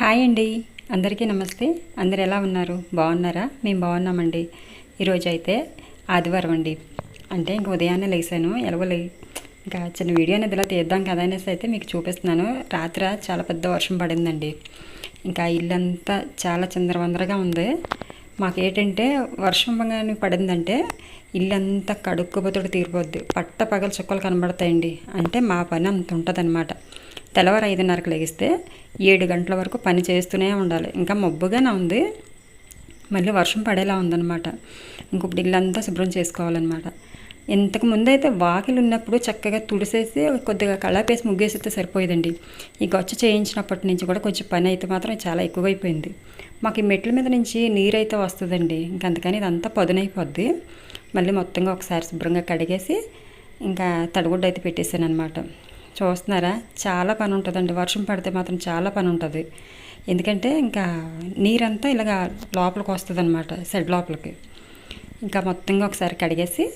Hi అండి. అందరికీ నమస్తే. అందరు ఎలా ఉన్నారు? బాగున్నారా? మేము బాగున్నామండి. ఈరోజు అయితే ఆదివారం అండి. అంటే ఇంక ఉదయాన్నే లేసాను. ఎలాగో లే ఇంకా చిన్న వీడియో అనేది ఇలా తీద్దాం కదా అనేసి అయితే మీకు చూపిస్తున్నాను. రాత్రి చాలా పెద్ద వర్షం పడిందండి. ఇంకా ఇల్లంతా చాలా చిందరవందరగా ఉంది. మాకు ఏంటంటే వర్షం కానీ పడిందంటే ఇల్లంతా కడుక్కుపోతుడు తీరిపోద్ది. పట్ట పగల చుక్కలు కనబడతాయండి. అంటే మా పని అంత ఉంటుందన్నమాట. తెల్లవారు ఐదున్నరకు లెగిస్తే ఏడు గంటల వరకు పని చేస్తూనే ఉండాలి. ఇంకా మబ్బుగానే ఉంది. మళ్ళీ వర్షం పడేలా ఉందన్నమాట. ఇంకొకటి ఇల్లంతా శుభ్రం చేసుకోవాలన్నమాట. ఇంతకు ముందు అయితే వాకిలు ఉన్నప్పుడు చక్కగా తుడిసేసి కొద్దిగా కళాపేసి ముగ్గేసితే సరిపోయేదండి. ఈ గొచ్చ చేయించినప్పటి నుంచి కూడా కొంచెం పని అయితే మాత్రం చాలా ఎక్కువైపోయింది. మాకు ఈ మెట్ల మీద నుంచి నీరు అయితే వస్తుందండి. ఇంక అందుకని ఇదంతా పదునైపోద్ది. మళ్ళీ మొత్తంగా ఒకసారి శుభ్రంగా కడిగేసి ఇంకా తడిగుడ్డ అయితే పెట్టేశాను అనమాట చూస్తున్నారా? చాలా పని ఉంటుందండి. వర్షం పడితే మాత్రం చాలా పని ఉంటుంది. ఎందుకంటే ఇంకా నీరంతా ఇలాగ లోపలికి వస్తుంది అనమాట షెడ్ లోపలికి. ఇంకా మొత్తంగా ఒకసారి కడిగేసి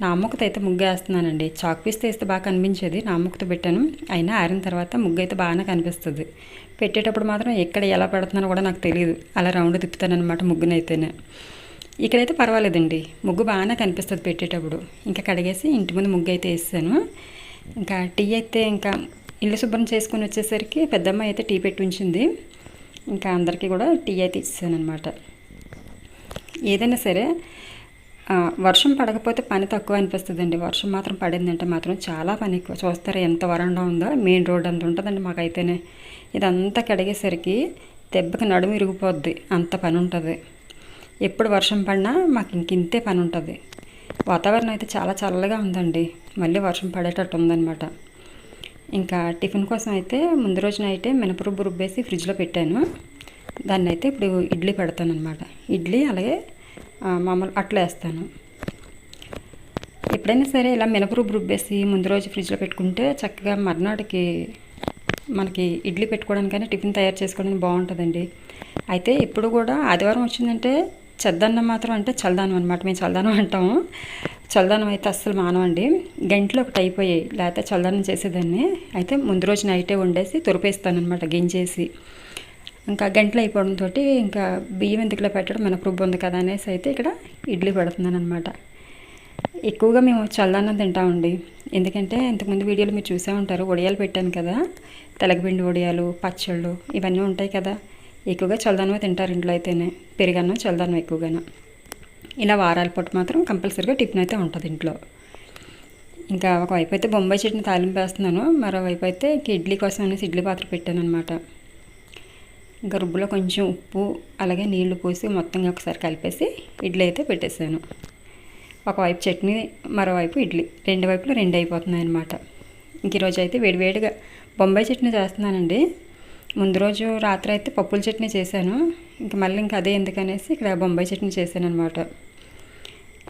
నా అమ్మకతో అయితే ముగ్గు వేస్తున్నానండి. చాక్ పీస్ తీస్తే బాగా కనిపించేది. నా అమ్మకతో పెట్టాను. అయినా ఆరిన తర్వాత ముగ్గు అయితే బాగానే కనిపిస్తుంది. పెట్టేటప్పుడు మాత్రం ఎక్కడ ఎలా పెడుతున్నానో కూడా నాకు తెలియదు అలా రౌండ్ తిప్పుతానమాట ముగ్గునైతేనే. ఇక్కడైతే పర్వాలేదండి. ముగ్గు బాగానే కనిపిస్తుంది పెట్టేటప్పుడు. ఇంకా కడిగేసి ఇంటి ముందు ముగ్గు అయితే వేసాను. ఇంకా టీ అయితే ఇంకా ఇల్లు శుభ్రం చేసుకొని వచ్చేసరికి పెద్దమ్మ అయితే టీ పెట్టి ఉంచింది. ఇంకా అందరికీ కూడా టీ అయితే ఇచ్చాను ఏదైనా సరే వర్షం పడకపోతే పని తక్కువ అనిపిస్తుందండి. వర్షం మాత్రం పడిందంటే మాత్రం చాలా పని ఎక్కువ. చూస్తారా ఎంత వరండా ఉందో మెయిన్ రోడ్ అంత ఉంటుందండి మాకైతేనే. ఇదంతా కడిగేసరికి దెబ్బకి నడుము ఇరిగిపోద్ది. అంత పని ఉంటుంది. ఎప్పుడు వర్షం పడినా మాకు ఇంక ఇంతే పని ఉంటుంది. వాతావరణం అయితే చాలా చల్లగా ఉందండి. మళ్ళీ వర్షం పడేటట్టు ఉందన్నమాట. ఇంకా టిఫిన్ కోసం అయితే ముందు రోజున అయితే మినపరుబ్బు రుబ్బేసి ఫ్రిడ్జ్లో పెట్టాను. దాన్ని అయితే ఇప్పుడు ఇడ్లీ పెడతాను అనమాట ఇడ్లీ అలాగే మామూలు అట్లా వేస్తాను. ఎప్పుడైనా సరే ఇలా మినపరుబ్బు రుబ్బేసి ముందు రోజు ఫ్రిడ్జ్లో పెట్టుకుంటే చక్కగా మర్నాటికి మనకి ఇడ్లీ పెట్టుకోవడానికైనా టిఫిన్ తయారు చేసుకోవడానికి బాగుంటుందండి. అయితే ఇప్పుడు కూడా ఆదివారం వచ్చిందంటే చెద్దన్నం మాత్రం అంటే చల్దానం అనమాట మేము చల్దానం అంటాము. చల్దానం అయితే అస్సలు మానవండి. గంటలో ఒకటి అయిపోయాయి. లేకపోతే చల్దానం చేసేదాన్ని. అయితే ముందు రోజు నైటే వండేసి తురిపేస్తానమాట గింజేసి. ఇంకా గంటలు అయిపోవడంతో ఇంకా బియ్యం ఎందుకులో పెట్టడం మన రుబ్బు ఉంది కదా అనేసి అయితే ఇక్కడ ఇడ్లీ పెడుతున్నాను అనమాట ఎక్కువగా మేము చల్లన్నం తింటామండి. ఎందుకంటే ఇంతకుముందు వీడియోలు మీరు చూసే ఉంటారు. వడియాలు పెట్టాను కదా. తెలగపిండి వడియాలు పచ్చళ్ళు ఇవన్నీ ఉంటాయి కదా. ఎక్కువగా చల్లదనమే తింటారు ఇంట్లో అయితేనే. పెరిగన్నం చల్లదనం ఎక్కువగాను. ఇలా వారాల పూట మాత్రం కంపల్సరీగా టిఫిన్ అయితే ఉంటుంది ఇంట్లో. ఇంకా ఒకవైపు అయితే బొంబాయి చట్నీ తాలింపు వేస్తున్నాను మరోవైపు అయితే ఇడ్లీ కోసం అనేసి ఇడ్లీ పాత్ర పెట్టాను అనమాట ఇంకా రుబ్బులో కొంచెం ఉప్పు అలాగే నీళ్ళు పోసి మొత్తంగా ఒకసారి కలిపేసి ఇడ్లీ అయితే పెట్టేశాను ఒకవైపు చట్నీ మరోవైపు ఇడ్లీ. రెండు వైపులు రెండు అయిపోతున్నాయి అనమాట ఇంక ఈరోజు అయితే వేడివేడిగా బొంబాయి చట్నీ చేస్తున్నానండి. ముందు రోజు రాత్రి అయితే పప్పుల చట్నీ చేశాను. ఇంకా మళ్ళీ ఇంకా అదే ఎందుకనేసి ఇక్కడ బొంబాయి చట్నీ చేశాను అనమాట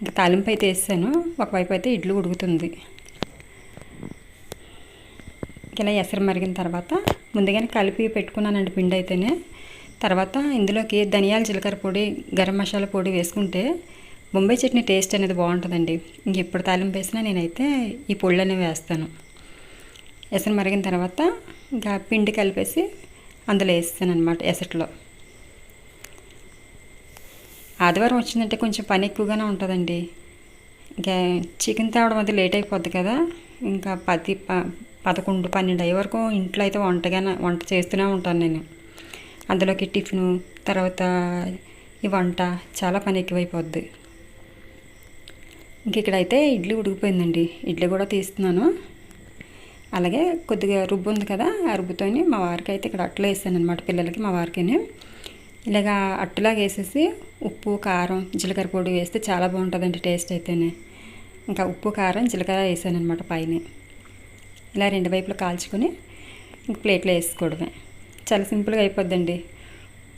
ఇంకా తాలింపు అయితే వేసాను ఒకవైపు అయితే ఇడ్లు ఉడుకుతుంది. ఇలా ఎసరు మరిగిన తర్వాత ముందుగానే కలిపి పెట్టుకున్నానండి పిండి అయితేనే. తర్వాత ఇందులోకి ధనియాల జీలకర్ర పొడి గరం మసాలా పొడి వేసుకుంటే బొంబాయి చట్నీ టేస్ట్ అనేది బాగుంటుందండి. ఇంకెప్పుడు తాలింపు వేసినా నేనైతే ఈ పొళ్ళు అనేవి వేస్తాను. ఎసరు మరిగిన తర్వాత ఇంకా పిండి కలిపేసి అందులో వేస్తాను అనమాట ఎసట్లో. ఆదివారం వచ్చిందంటే కొంచెం పని ఎక్కువగానే ఉంటుందండి. ఇంకా చికెన్ తేవడం అది లేట్ అయిపోద్ది కదా. ఇంకా పది ప పదకొండు పన్నెండు అయ్యే వరకు ఇంట్లో అయితే వంటగానే వంట చేస్తూనే ఉంటాను నేను. అందులోకి టిఫిను తర్వాత ఈ వంట చాలా పని ఎక్కువైపోద్ది. ఇంక ఇక్కడైతే ఇడ్లీ ఉడికిపోయిందండి. ఇడ్లీ కూడా తీస్తున్నాను. అలాగే కొద్దిగా రుబ్బు ఉంది కదా ఆ రుబ్బుతోని మా వారికి అయితే ఇక్కడ అట్టలో వేసాను అనమాట పిల్లలకి మా వారికిని. ఇలాగా అట్టులాగా వేసేసి ఉప్పు కారం జీలకర్ర పొడి వేస్తే చాలా బాగుంటుందండి టేస్ట్ అయితేనే. ఇంకా ఉప్పు కారం జీలకర్ర వేసాను అనమాట పైన. ఇలా రెండు వైపులు కాల్చుకొని ఇంక ప్లేట్లో వేసుకోవడమే. చాలా సింపుల్గా అయిపోద్దండి.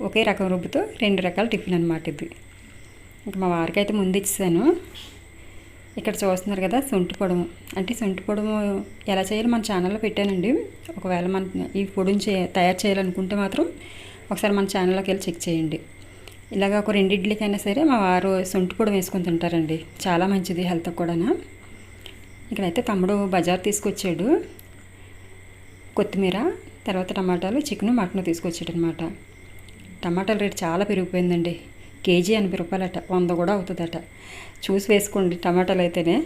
ఒకే రకం రుబ్బుతో రెండు రకాల టిఫిన్ అనమాట ఇది. ఇంకా మా వారికి అయితే ముందు ఇచ్చాను ఇక్కడ చూస్తున్నారు కదా సొంటి పొడము అంటే సొంటి పొడము ఎలా చేయాలో మన ఛానల్లో పెట్టానండి. ఒకవేళ మన ఈ పొడిని చే తయారు చేయాలనుకుంటే మాత్రం ఒకసారి మన ఛానల్లోకి వెళ్ళి చెక్ చేయండి. ఇలాగ ఒక రెండు ఇడ్లీకైనా సరే మా వారు సొంటి పొడి వేసుకొని తింటారండి. చాలా మంచిది హెల్త్ కూడా ఇక్కడైతే తమ్ముడు బజార్ తీసుకొచ్చాడు. కొత్తిమీర తర్వాత టమాటాలు చికెను మటన్ తీసుకొచ్చాడనమాట టమాటాల రేటు చాలా పెరిగిపోయిందండి. కేజీ ఎనభై రూపాయలట వంద కూడా అవుతుందట. చూసి వేసుకోండి టమాటాలు అయితేనే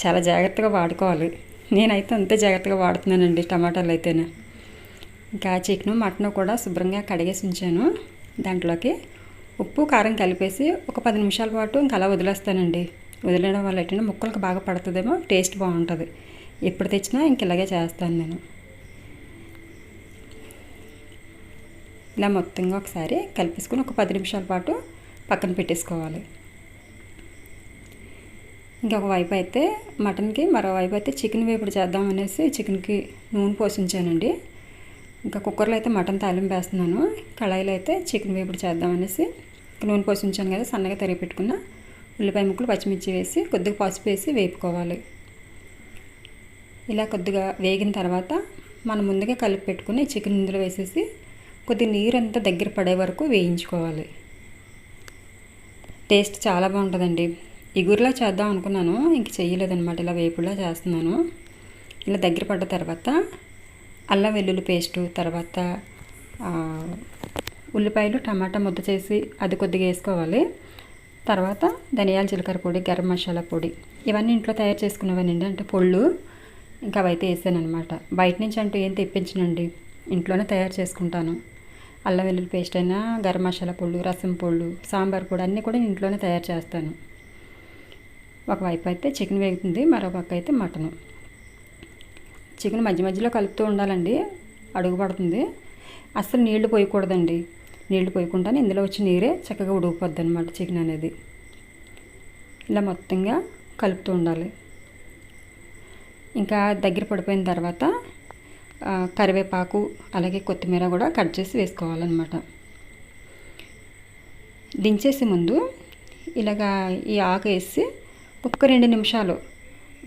చాలా జాగ్రత్తగా వాడుకోవాలి. నేనైతే అంతే జాగ్రత్తగా వాడుతున్నానండి టమాటాలు అయితేనే. ఇంకా చికెను మటన్ కూడా శుభ్రంగా కడిగేసి ఉంచాను. దాంట్లోకి ఉప్పు కారం కలిపేసి ఒక పది నిమిషాల పాటు ఇంకా అలా వదిలేస్తానండి. వదిలేయడం వల్ల ఏంటంటే ముక్కలకు బాగా పడుతుందేమో టేస్ట్ బాగుంటుంది. ఎప్పుడు తెచ్చినా ఇంక ఇలాగే చేస్తాను నేను. ఇలా మొత్తంగా ఒకసారి కలిపేసుకుని ఒక పది నిమిషాల పాటు పక్కన పెట్టేసుకోవాలి. ఇంకొక వైపు అయితే మటన్కి మరోవైపు అయితే చికెన్ వేపుడు చేద్దాం అనేసి చికెన్కి నూనె పోసించానండి ఇంకా కుక్కర్లో అయితే మటన్ తాలింపు వేస్తున్నాను. కళాయిలో అయితే చికెన్ వేపుడు చేద్దాం అనేసి నూనె పోసించాను కదా సన్నగా తరిగి పెట్టుకున్న ఉల్లిపాయ ముక్కలు పచ్చిమిర్చి వేసి కొద్దిగా పసుపు వేసి వేపుకోవాలి. ఇలా కొద్దిగా వేగిన తర్వాత మనం ముందుగా కలిపి పెట్టుకుని చికెన్ ఇందులో వేసేసి కొద్దిగా నీరు అంతా దగ్గర పడే వరకు వేయించుకోవాలి. టేస్ట్ చాలా బాగుంటుందండి. ఇగురులా చేద్దాం అనుకున్నాను ఇంక చేయలేదనమాట ఇలా వేపుడులా చేస్తున్నాను. ఇలా దగ్గర పడ్డ తర్వాత అల్లం వెల్లుల్లి పేస్టు తర్వాత ఉల్లిపాయలు టమాటా ముద్ద చేసి అది కొద్దిగా వేసుకోవాలి. తర్వాత ధనియాల జీలకర్ర పొడి గరం మసాలా పొడి. ఇవన్నీ ఇంట్లో తయారు చేసుకునేవానండి అంటే పొళ్ళు ఇంకా అవైతే వేసాను అనమాట బయట నుంచి అంటూ ఏం తెప్పించనండి. ఇంట్లోనే తయారు చేసుకుంటాను. అల్లం వెల్లుల్లి పేస్ట్ అయినా గరం మసాలా పొళ్ళు రసం పొళ్ళు సాంబార్ పొడి అన్నీ కూడా ఇంట్లోనే తయారు చేస్తాను. ఒకవైపు అయితే చికెన్ వేగుతుంది మరోపక్క అయితే మటను. చికెన్ మధ్య మధ్యలో కలుపుతూ ఉండాలండి అడుగు పడుతుంది. అస్సలు నీళ్ళు పోయకూడదండి. నీళ్ళు పోయకుండానే ఇందులో వచ్చి నీరే చక్కగా ఉడికిపోద్ది అనమాట చికెన్ అనేది. ఇలా మొత్తంగా కలుపుతూ ఉండాలి. ఇంకా దగ్గర పడిపోయిన తర్వాత కరివేపాకు అలాగే కొత్తిమీర కూడా కట్ చేసి వేసుకోవాలన్నమాట. దించేసే ముందు ఇలాగా ఈ ఆకు వేసి ఒక్క రెండు నిమిషాలు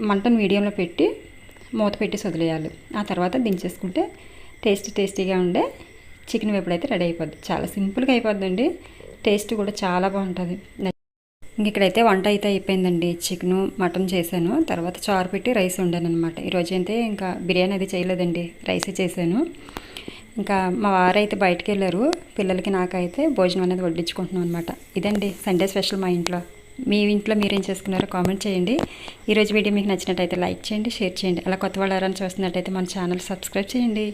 మంటను మీడియంలో పెట్టి మూత పెట్టి వదిలేయాలి ఆ తర్వాత దించేసుకుంటే టేస్టీ టేస్టీగా ఉండే చికెన్ వేపుడు అయితే రెడీ అయిపోద్ది. చాలా సింపుల్గా అయిపోద్దండి. టేస్ట్ కూడా చాలా బాగుంటుంది. ఇక్కడైతే వంట అయితే అయిపోయిందండి. చికెను మటన్ చేశాను. తర్వాత చారు పెట్టి రైస్ వండాను అనమాట ఈరోజు అయితే ఇంకా బిర్యానీ అది చేయలేదండి. రైసే చేశాను. ఇంకా మా వారైతే బయటకు వెళ్ళారు. పిల్లలకి నాకైతే భోజనం అనేది వడ్డించుకుంటున్నాం అనమాట ఇదండి సండే స్పెషల్ మా ఇంట్లో. మీ ఇంట్లో మీరేం చేసుకున్నారో కామెంట్ చేయండి. ఈరోజు వీడియో మీకు నచ్చినట్టయితే లైక్ చేయండి షేర్ చేయండి. అలా కొత్త వాళ్ళు ఎవరైనా చూస్తున్నట్టయితే మన ఛానల్ సబ్స్క్రైబ్ చేయండి.